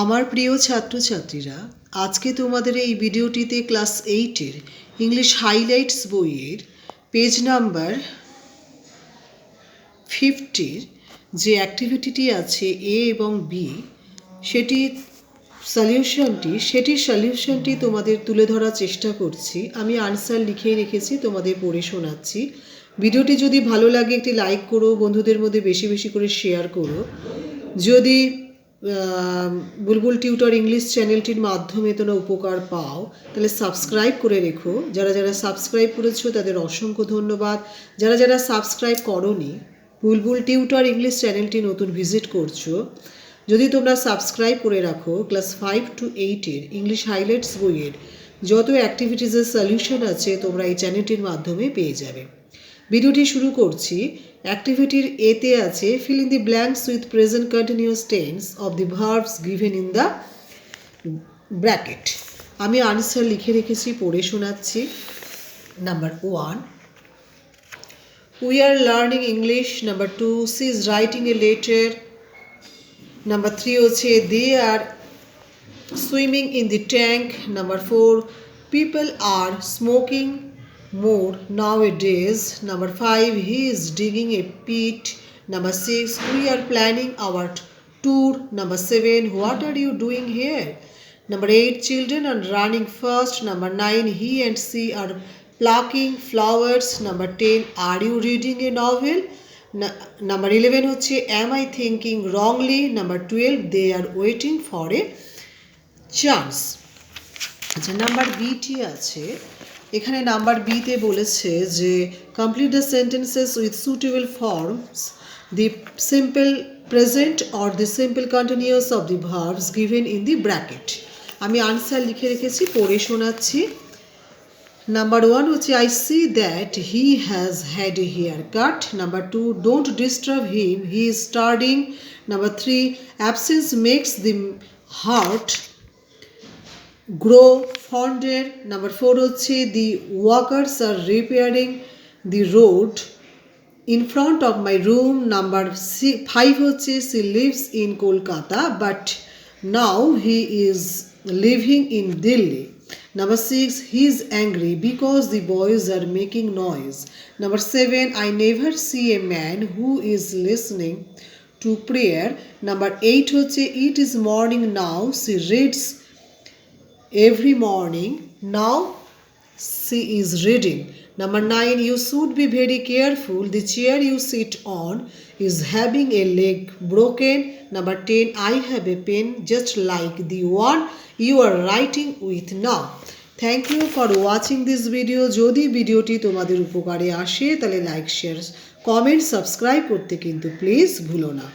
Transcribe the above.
আমার প্রিয় ছাত্রছাত্রীরা, আজকে তোমাদের এই ভিডিওটিতে ক্লাস এইটের ইংলিশ হাইলাইটস বইয়ের পেজ নাম্বার ফিফটির যে অ্যাক্টিভিটিটি আছে এ এবং বি সেটি সলিউশনটি সেটির সলিউশনটি তোমাদের তুলে ধরার চেষ্টা করছি। আমি আনসার লিখে রেখেছি, তোমাদের পড়ে শোনাচ্ছি। ভিডিওটি যদি ভালো লাগে একটি লাইক করো, বন্ধুদের মধ্যে বেশি বেশি করে শেয়ার করো। যদি বুলবুল টিউটর ইংলিশ চ্যানেলটির মাধ্যমে তোমরা উপকার পাও, তাহলে সাবস্ক্রাইব করে রেখো। যারা যারা সাবস্ক্রাইব করেছ, তাদের অসংখ্য ধন্যবাদ। যারা যারা সাবস্ক্রাইব করনি, বুলবুল টিউটর ইংলিশ চ্যানেলটি নতুন ভিজিট করছ, যদি তোমরা সাবস্ক্রাইব করে রাখো ক্লাস ফাইভ টু এইটের ইংলিশ হাইলাইটস বইয়ের যত অ্যাক্টিভিটিসের সলিউশন আছে, তোমরা এই চ্যানেলটির মাধ্যমে পেয়ে যাবে। ভিডিওটি শুরু করছি। অ্যাক্টিভিটির এতে আছে fill in the blanks with present continuous tense of the verbs given in the bracket আমি আনসার লিখে রেখেছি, পড়ে শোনাচ্ছি। Number one we are learning English number two she is writing a letter number three হচ্ছে they are swimming in the tank number four people are smoking. more nowadays. Number five, he is digging a pit. Number six, we are planning our t- tour. Number seven, what are you doing here? Number eight, children are running fast. Number nine, he and she are plucking flowers. Number ten, are you reading a novel? N- number 11 হচ্ছে am I thinking wrongly? Number 12 they are waiting for a chance আচ্ছা number বিটি আছে এখানে number বিতে বলেছে যে complete the sentences with suitable forms the simple present or the simple continuous of the verbs given in the bracket আমি answer লিখে রেখেছি, পড়ে শোনাচ্ছি। নাম্বার ওয়ান হচ্ছে I see that he has had a hair cut number two don't disturb him he is স্টার্ডিং number three absence makes the heart grow ফন্ডের number four হচ্ছে the workers are repairing the road in front of my room number five হচ্ছে she lives in Kolkata but now he is living in Delhi Number six, he is angry because the boys are making noise. Number seven, I never see a man who is listening to prayer. Number eight, হচ্ছে it is morning now. She reads every morning. Now she is reading. Number nine, you should be very careful. The chair you sit on is having a leg broken. Number 10, I have a pen just like the one you are writing with now. Thank you for watching this video যদি ভিডিওটি তোমাদের উপকারে আসে তাহলে like share comment subscribe করতে কিন্তু please ভুলো না